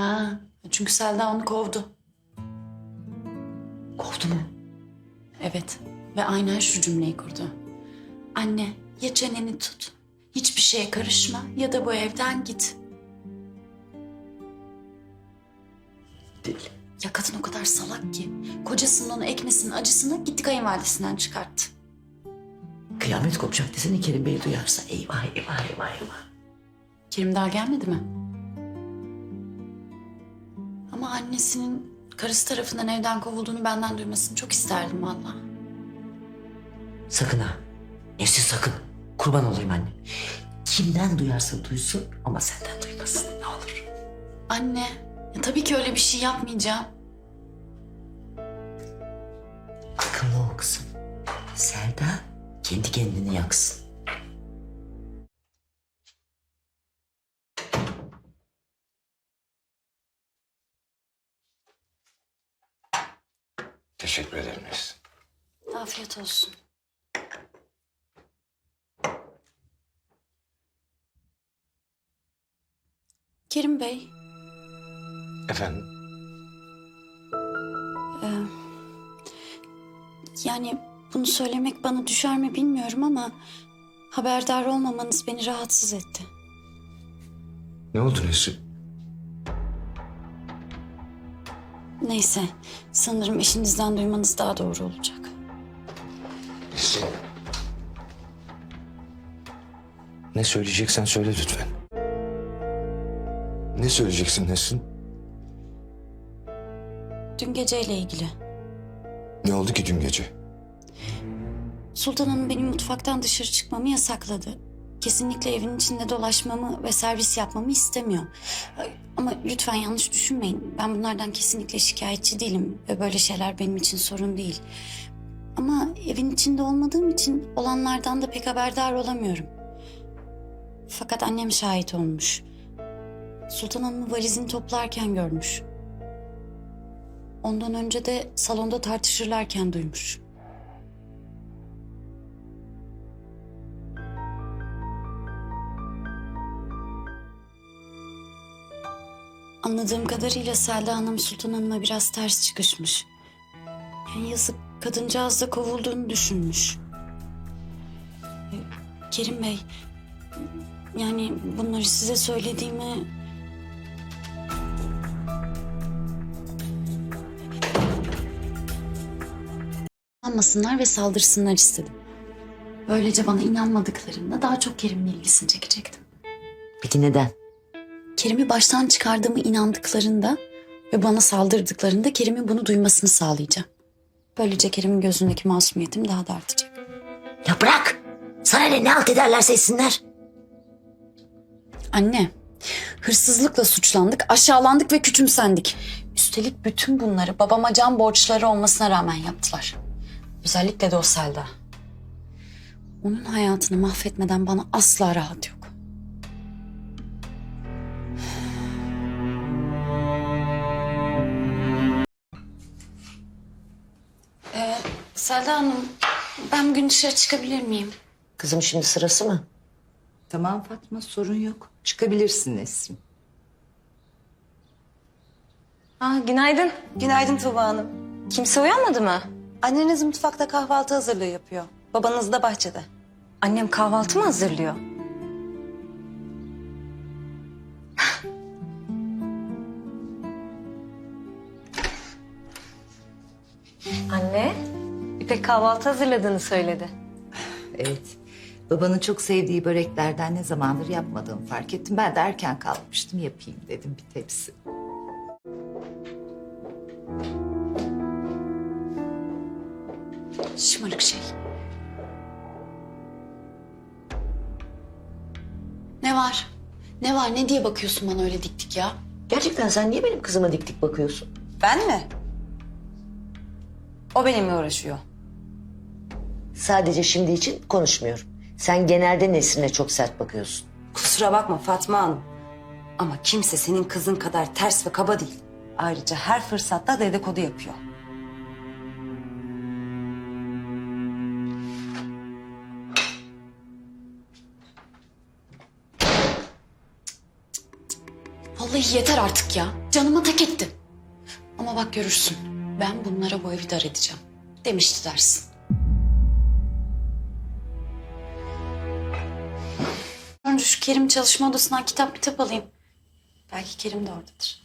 Ha, çünkü Selda onu kovdu. Kovdu mu? Evet ve aynen şu cümleyi kurdu. Anne ya çeneni tut, hiçbir şeye karışma ya da bu evden git. Deli. Ya kadın o kadar salak ki kocasının onu ekmesinin acısını gitti kayınvalidesinden çıkarttı. Kıyamet kopacak desene Kerim Bey duyarsa. Eyvah eyvah eyvah eyvah. Kerim daha gelmedi mi? Annesinin karısı tarafından evden kovulduğunu benden duymasını çok isterdim valla. Sakın ha. Nefsin sakın. Kurban olayım anne. Kimden duyarsa duysun ama senden duymasın ne olur. Anne, ya tabii ki öyle bir şey yapmayacağım. Akıllı ol kızım. Selda kendi kendini yaksın. Teşekkür ederim Nesin. Afiyet olsun. Kerim Bey, Efendim? yani bunu söylemek bana düşer mi bilmiyorum ama haberdar olmamanız beni rahatsız etti. Ne oldu Nesin? Neyse, sanırım eşinizden duymanız daha doğru olacak. Ne söyleyeceksen söyle lütfen. Ne söyleyeceksin Nesin? Dün geceyle ilgili. Ne oldu ki dün gece? Sultan Hanım benim mutfaktan dışarı çıkmamı yasakladı. Kesinlikle evin içinde dolaşmamı ve servis yapmamı istemiyor. Ama lütfen yanlış düşünmeyin. Ben bunlardan kesinlikle şikayetçi değilim ve böyle şeyler benim için sorun değil. Ama evin içinde olmadığım için olanlardan da pek haberdar olamıyorum. Fakat annem şahit olmuş. Sultan Hanım'ı valizini toplarken görmüş. Ondan önce de salonda tartışırlarken duymuş. Anladığım kadarıyla Selda Hanım Sultan Hanım'a biraz ters çıkışmış. Yani yazık kadıncağız da kovulduğunu düşünmüş. Ee, Kerim Bey, yani bunları size söylediğimi... Anmasınlar ve saldırsınlar istedim. Böylece bana inanmadıklarında daha çok Kerim'in ilgisini çekecektim. Peki neden? Kerim'i baştan çıkardığımı inandıklarında ve bana saldırdıklarında Kerim'in bunu duymasını sağlayacağım. Böylece Kerim'in gözündeki masumiyetim daha da artacak. Ya bırak. Sana ne ne halt ederlerse etsinler. Anne, hırsızlıkla suçlandık, aşağılandık ve küçümsendik. Üstelik bütün bunları babama can borçları olmasına rağmen yaptılar. Özellikle de o Selda. Onun hayatını mahvetmeden bana asla rahat yok. Selda Hanım, ben bugün dışarı çıkabilir miyim? Kızım şimdi sırası mı? Tamam Fatma sorun yok. Çıkabilirsin Nesrin. Aa, günaydın. Günaydın Tuba Hanım. Kimse uyanmadı mı? Anneniz mutfakta kahvaltı hazırlığı yapıyor. Babanız da bahçede. Annem kahvaltı mı hazırlıyor? İpek kahvaltı hazırladığını söyledi. Evet. Babanın çok sevdiği böreklerden ne zamandır yapmadığımı fark ettim. Ben de erken kalkmıştım yapayım dedim bir tepsi. Şımarık şey. Ne var? Ne var? Ne diye bakıyorsun bana öyle dik dik ya? Gerçekten sen niye benim kızıma dik dik bakıyorsun? Ben mi? O benimle uğraşıyor. Sadece şimdi için konuşmuyorum. Sen genelde Nesrin'e çok sert bakıyorsun. Kusura bakma Fatma Hanım. Ama kimse senin kızın kadar ters ve kaba değil. Ayrıca her fırsatta dedikodu yapıyor. Vallahi yeter artık ya. Canıma tak etti. Ama bak görürsün. Ben bunlara bu evi dar edeceğim. Demişti dersin. Şu Kerim çalışma odasından kitap kitap alayım. Belki Kerim de oradadır.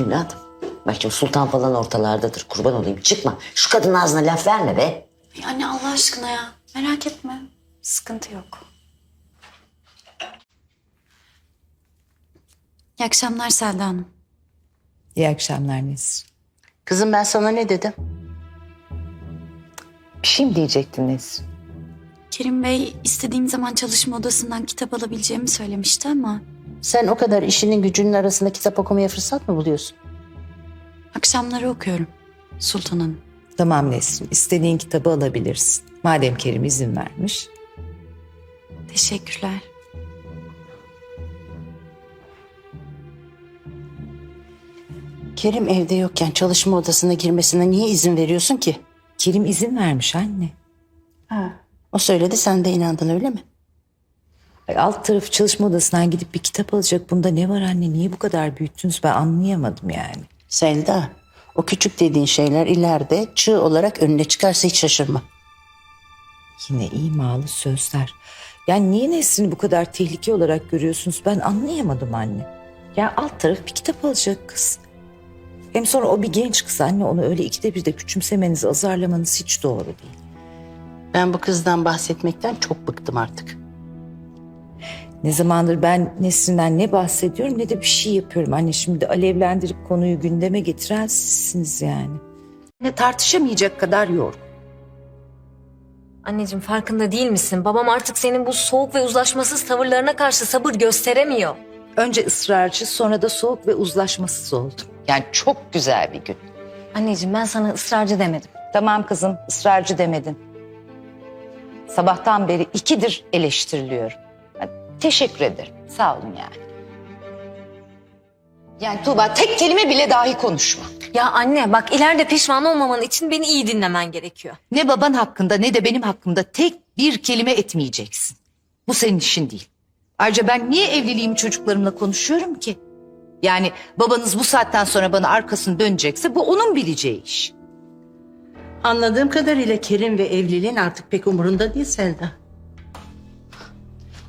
Evladım. Bak şimdi sultan falan ortalardadır. Kurban olayım. Çıkma. Şu kadının ağzına laf verme be. Ay anne Allah aşkına ya. Merak etme. Sıkıntı yok. İyi akşamlar Selda Hanım. İyi akşamlar Nesrin. Kızım ben sana ne dedim? Bir şey mi diyecektin Nesrin? Kerim Bey istediğim zaman çalışma odasından kitap alabileceğimi söylemişti ama Sen o kadar işinin gücünün arasında kitap okumaya fırsat mı buluyorsun? akşamları okuyorum Sultan Hanım. Tamam Nesrin, istediğin kitabı alabilirsin. Madem Kerim izin vermiş. Teşekkürler. Kerim evde yokken çalışma odasına girmesine niye izin veriyorsun ki? Kerim izin vermiş anne. O söyledi sen de inandın öyle mi? Ay, alt tarafı çalışma odasından gidip bir kitap alacak. Bunda ne var anne? Niye bu kadar büyüttünüz? Ben anlayamadım yani. Selda, o küçük dediğin şeyler ileride çığ olarak önüne çıkarsa hiç şaşırma. Yine imalı sözler. Yani niye Nesrin'i bu kadar tehlike olarak görüyorsunuz? Ben anlayamadım anne. Ya alt taraf bir kitap alacak kız. Hem sonra o bir genç kız anne. Onu öyle ikide bir de küçümsemeniz, azarlamanız hiç doğru değil. Ben bu kızdan bahsetmekten çok bıktım artık. Ne zamandır ben Nesrin'den ne bahsediyorum ne de bir şey yapıyorum. Anne şimdi alevlendirip konuyu gündeme getiren sizsiniz yani. Ne tartışamayacak kadar yorgun. Anneciğim farkında değil misin? Babam artık senin bu soğuk ve uzlaşmasız tavırlarına karşı sabır gösteremiyor. Önce ısrarcı sonra da soğuk ve uzlaşmasız oldum. Yani çok güzel bir gün. Anneciğim ben sana ısrarcı demedim. Tamam kızım ısrarcı demedin. Sabahtan beri ikidir eleştiriliyorum. Ha, Teşekkür ederim. Sağ olun yani. Yani Tuğba tek kelime bile dahi konuşma. Ya anne bak ileride pişman olmaman için beni iyi dinlemen gerekiyor. Ne baban hakkında ne de benim hakkımda tek bir kelime etmeyeceksin. Bu senin işin değil. Ayrıca ben niye evliliğimi çocuklarımla konuşuyorum ki? Yani babanız bu saatten sonra bana arkasını dönecekse bu onun bileceği iş. Anladığım kadarıyla Kerim ve evliliğin artık pek umurunda değil Selda.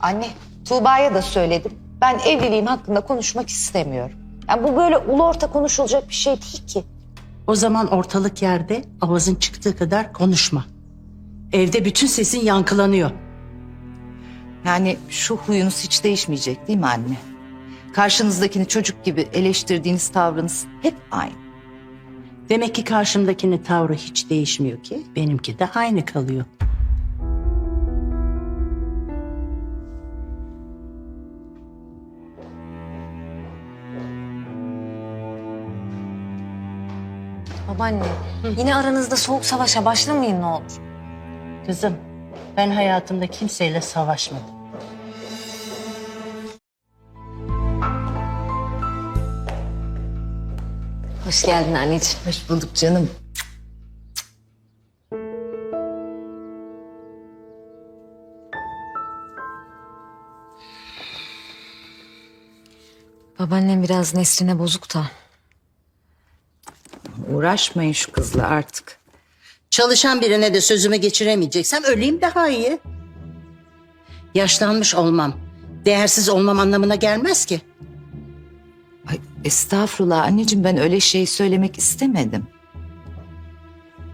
Anne, Tuğba'ya da söyledim. Ben evliliğim hakkında konuşmak istemiyorum. Yani bu böyle ulu orta konuşulacak bir şey değil ki. O zaman ortalık yerde avazın çıktığı kadar konuşma. Evde bütün sesin yankılanıyor. Yani şu huyunuz hiç değişmeyecek değil mi anne? Karşınızdakini çocuk gibi eleştirdiğiniz tavrınız hep aynı. Demek ki karşımdakinin tavrı hiç değişmiyor ki. Benimki de aynı kalıyor. Babaanne yine aranızda soğuk savaşa başlamayın ne olur. Kızım, ben hayatımda kimseyle savaşmadım. Hoş geldin anneciğim. Hoş bulduk canım. Babaannem biraz Nesrin'e bozuk da. Uğraşmayın şu kızla artık. Çalışan birine de sözümü geçiremeyeceksem öleyim daha iyi. Yaşlanmış olmam, değersiz olmam anlamına gelmez ki. Estağfurullah anneciğim ben öyle şey söylemek istemedim.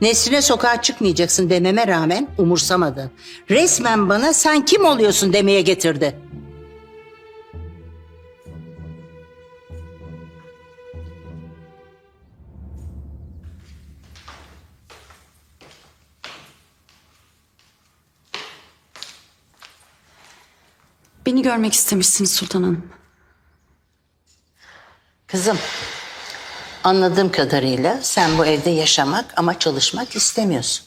Nesrine sokağa çıkmayacaksın dememe rağmen umursamadı. Resmen bana sen kim oluyorsun demeye getirdi. Beni görmek istemişsiniz Sultan Hanım. Kızım, anladığım kadarıyla sen bu evde yaşamak ama çalışmak istemiyorsun.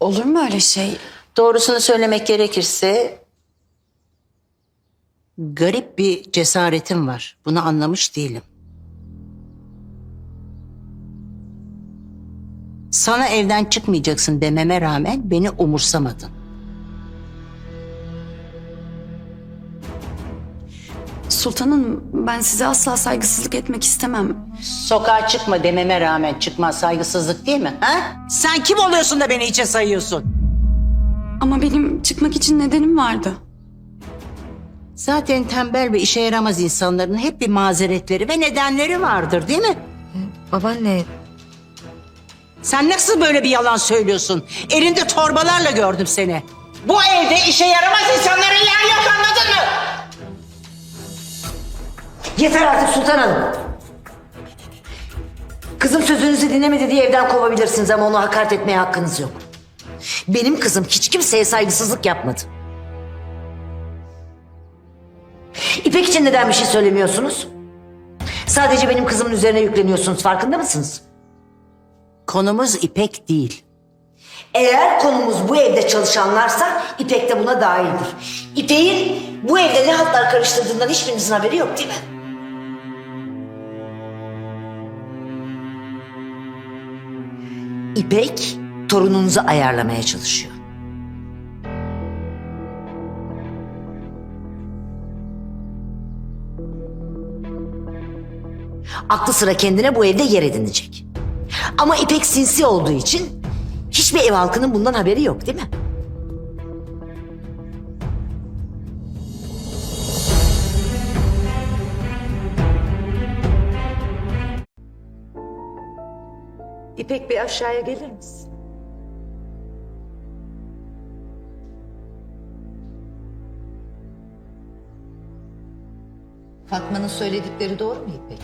Olur mu öyle şey? Doğrusunu söylemek gerekirse garip bir cesaretim var. Bunu anlamış değilim. Sana evden çıkmayacaksın dememe rağmen beni umursamadın. Sultanım ben size asla saygısızlık etmek istemem. Sokağa çıkma dememe rağmen çıkma saygısızlık değil mi? Ha? Sen kim oluyorsun da beni içe sayıyorsun? Ama benim çıkmak için nedenim vardı. Zaten tembel ve işe yaramaz insanların hep bir mazeretleri ve nedenleri vardır değil mi? Babaanne Sen nasıl böyle bir yalan söylüyorsun? Elinde torbalarla gördüm seni. Bu evde işe yaramaz insanların yer yok anladın mı? Yeter artık Sultan Hanım. Kızım sözünüzü dinlemedi diye evden kovabilirsiniz ama onu hakaret etmeye hakkınız yok. Benim kızım hiç kimseye saygısızlık yapmadı. İpek için neden bir şey söylemiyorsunuz? Sadece benim kızımın üzerine yükleniyorsunuz farkında mısınız? Konumuz İpek değil. Eğer konumuz bu evde çalışanlarsa İpek de buna dahildir. İpek'in bu evde ne haltlar karıştırdığından hiçbirinizin haberi yok değil mi? İpek torununuzu ayarlamaya çalışıyor. Aklı sıra kendine bu evde yer edinecek. Ama İpek sinsi olduğu için hiçbir ev halkının bundan haberi yok değil mi? Aşağıya gelir misin? Fatma'nın söyledikleri doğru mu İpek?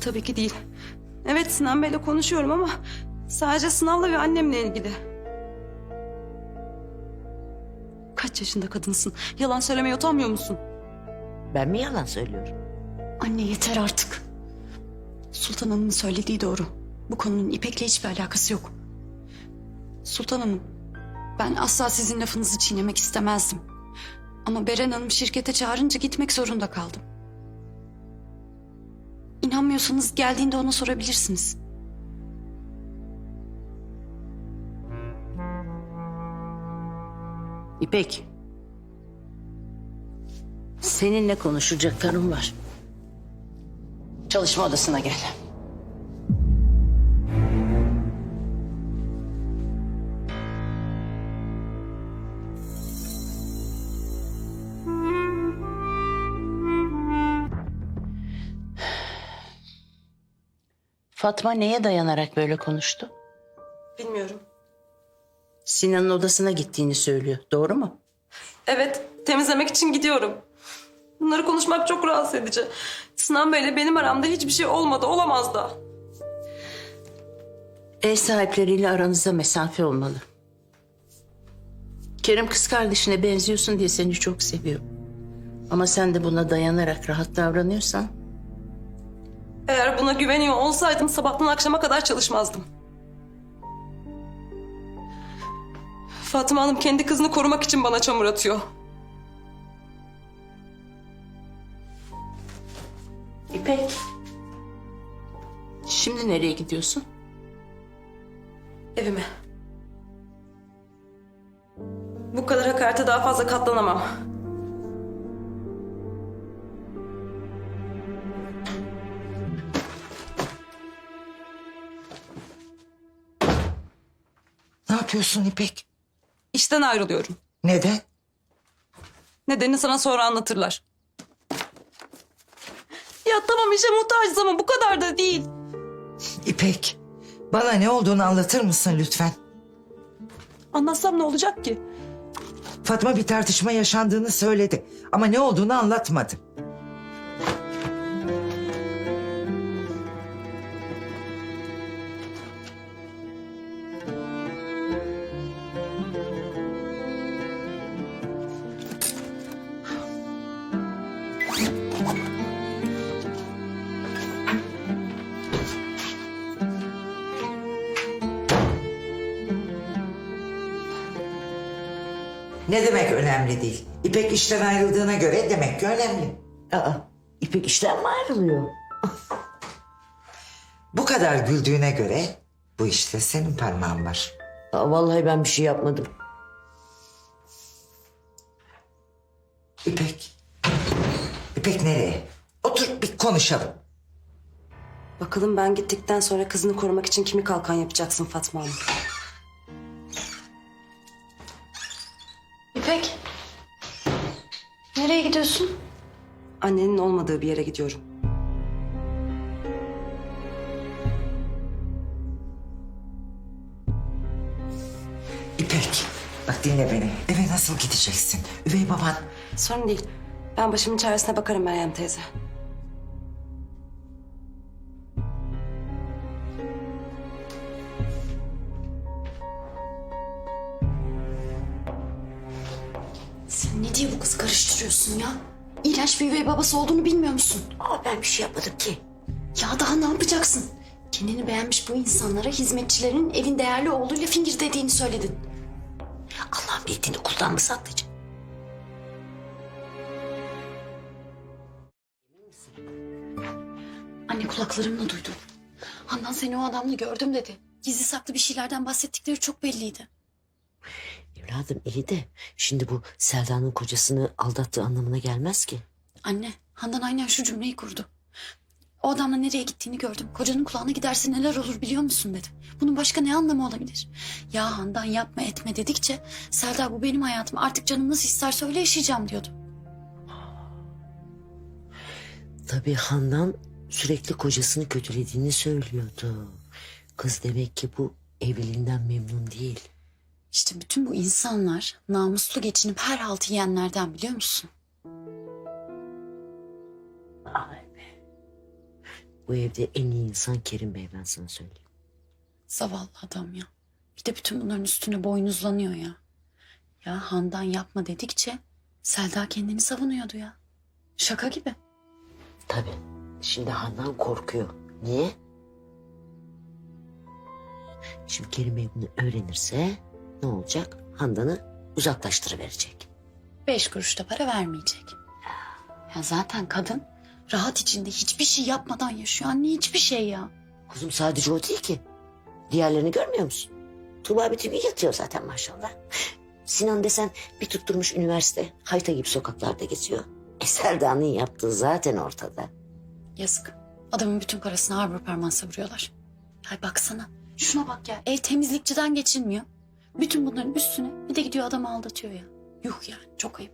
Tabii ki değil. Evet Sinan Bey'le konuşuyorum ama sadece sınavla ve annemle ilgili. Kaç yaşında kadınsın? Yalan söylemeye utanmıyor musun? Ben mi yalan söylüyorum? Anne yeter artık. Sultan Hanım'ın söylediği doğru. Bu konunun İpek'le hiçbir alakası yok. Sultan Hanım, ben asla sizin lafınızı çiğnemek istemezdim. Ama Beren Hanım şirkete çağırınca gitmek zorunda kaldım. İnanmıyorsanız geldiğinde ona sorabilirsiniz. İpek. Seninle konuşacaklarım var. Çalışma odasına gel. Fatma neye dayanarak böyle konuştu? Bilmiyorum. Sinan'ın odasına gittiğini söylüyor. Doğru mu? Evet, temizlemek için gidiyorum. Bunları konuşmak çok rahatsız edici. Sinan Bey'le benim aramda hiçbir şey olmadı, olamaz da. Ev sahipleriyle aranızda mesafe olmalı. Kerem kız kardeşine benziyorsun diye seni çok seviyor. Ama sen de buna dayanarak rahat davranıyorsan Eğer buna güveniyor olsaydım sabahtan akşama kadar çalışmazdım. Fatıma Hanım kendi kızını korumak için bana çamur atıyor. İpek. Şimdi nereye gidiyorsun? Evime. Bu kadar hakarete daha fazla katlanamam. Ne yapıyorsun İpek? İşten ayrılıyorum. Neden? Nedenini sana sonra anlatırlar. Ya tamam işe muhtacız ama bu kadar da değil. İpek, bana ne olduğunu anlatır mısın lütfen? Anlatsam ne olacak ki? Fatma bir tartışma yaşandığını söyledi ama ne olduğunu anlatmadı. Ne demek önemli değil? İpek işten ayrıldığına göre demek ki önemli. Aa, İpek işten mi ayrılıyor? Bu kadar güldüğüne göre bu işte senin parmağın var. Aa, vallahi ben bir şey yapmadım. İpek. İpek nereye? Otur bir konuşalım. Bakalım ben gittikten sonra kızını korumak için kimi kalkan yapacaksın Fatma Hanım? Nereye gidiyorsun? Annenin olmadığı bir yere gidiyorum. İpek. Bak dinle beni. Eve nasıl gideceksin? Üvey baban Sorun değil. Ben başımın çaresine bakarım Meryem teyze. Üvey babası olduğunu bilmiyor musun? Ama ben bir şey yapmadım ki. Ya daha ne yapacaksın? Kendini beğenmiş bu insanlara hizmetçilerin evin değerli oğluyla fingir dediğini söyledin. Allah'ın bildiğini kuldan mı saklayacağım? Anne kulaklarımla duydum. Handan seni o adamla gördüm dedi. Gizli saklı bir şeylerden bahsettikleri çok belliydi. Evladım iyi de şimdi bu Selda'nın kocasını aldattığı anlamına gelmez ki. Anne, Handan aynen şu cümleyi kurdu. O adamla nereye gittiğini gördüm. Kocanın kulağına giderse neler olur biliyor musun dedi. Bunun başka ne anlamı olabilir? Ya Handan yapma etme dedikçe Selda bu benim hayatım artık canım nasıl isterse öyle yaşayacağım diyordu. Tabii Handan sürekli kocasını kötülediğini söylüyordu. Kız demek ki bu evliliğinden memnun değil. İşte bütün bu insanlar namuslu geçinip her haltı yiyenlerden biliyor musun? Ay be. Bu evde en iyi insan Kerim Bey ben sana söyleyeyim. Zavallı adam ya. Bir de bütün bunların üstüne boynuzlanıyor ya. Ya Handan yapma dedikçe Selda kendini savunuyordu ya. Şaka gibi. Tabii. Şimdi Handan korkuyor. Niye? Şimdi Kerim Bey bunu öğrenirse ne olacak? Handan'ı uzaklaştırıverecek. Beş kuruş da para vermeyecek. Ya zaten kadın rahat içinde hiçbir şey yapmadan yaşıyor. Anne hiçbir şey ya. Kuzum sadece o değil ki. Diğerlerini görmüyor musun? Tuğba bütün gün yatıyor zaten maşallah. Sinan desen bir tutturmuş üniversite. Hayta gibi sokaklarda geziyor. E Selda'nın yaptığı zaten ortada. Yazık. Adamın bütün parasını harbur parmağı savuruyorlar. Hay baksana. Şuna bak ya. Ev temizlikçiden geçilmiyor. Bütün bunların üstüne bir de gidiyor adamı aldatıyor ya. Yuh yani çok ayıp.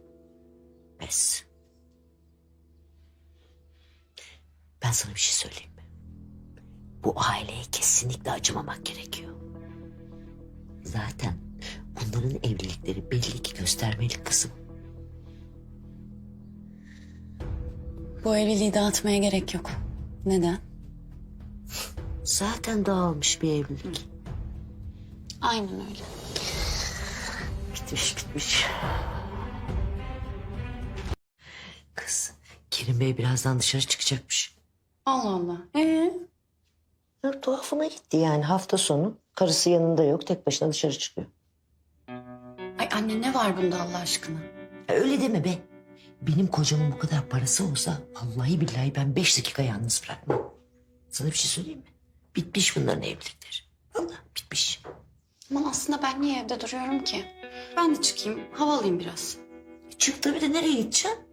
Pes. Ben sana bir şey söyleyeyim mi? Bu aileye kesinlikle acımamak gerekiyor. Zaten bunların evlilikleri belli ki göstermeli kızım. Bu evliliği dağıtmaya gerek yok. Neden? Zaten dağılmış bir evlilik. Aynen öyle. Bitmiş bitmiş. Kız Kerim Bey birazdan dışarı çıkacakmış. Allah Allah. Ee? Ya, tuhafıma gitti yani hafta sonu. Karısı yanında yok tek başına dışarı çıkıyor. Ay anne ne var bunda Allah aşkına? Ya öyle deme be. Benim kocamın bu kadar parası olsa vallahi billahi ben beş dakika yalnız bırakmam. Sana bir şey söyleyeyim mi? Bitmiş bunların evlilikleri. Vallahi bitmiş. Aman aslında ben niye evde duruyorum ki? Ben de çıkayım, hava alayım biraz. Çık tabii de nereye gideceksin?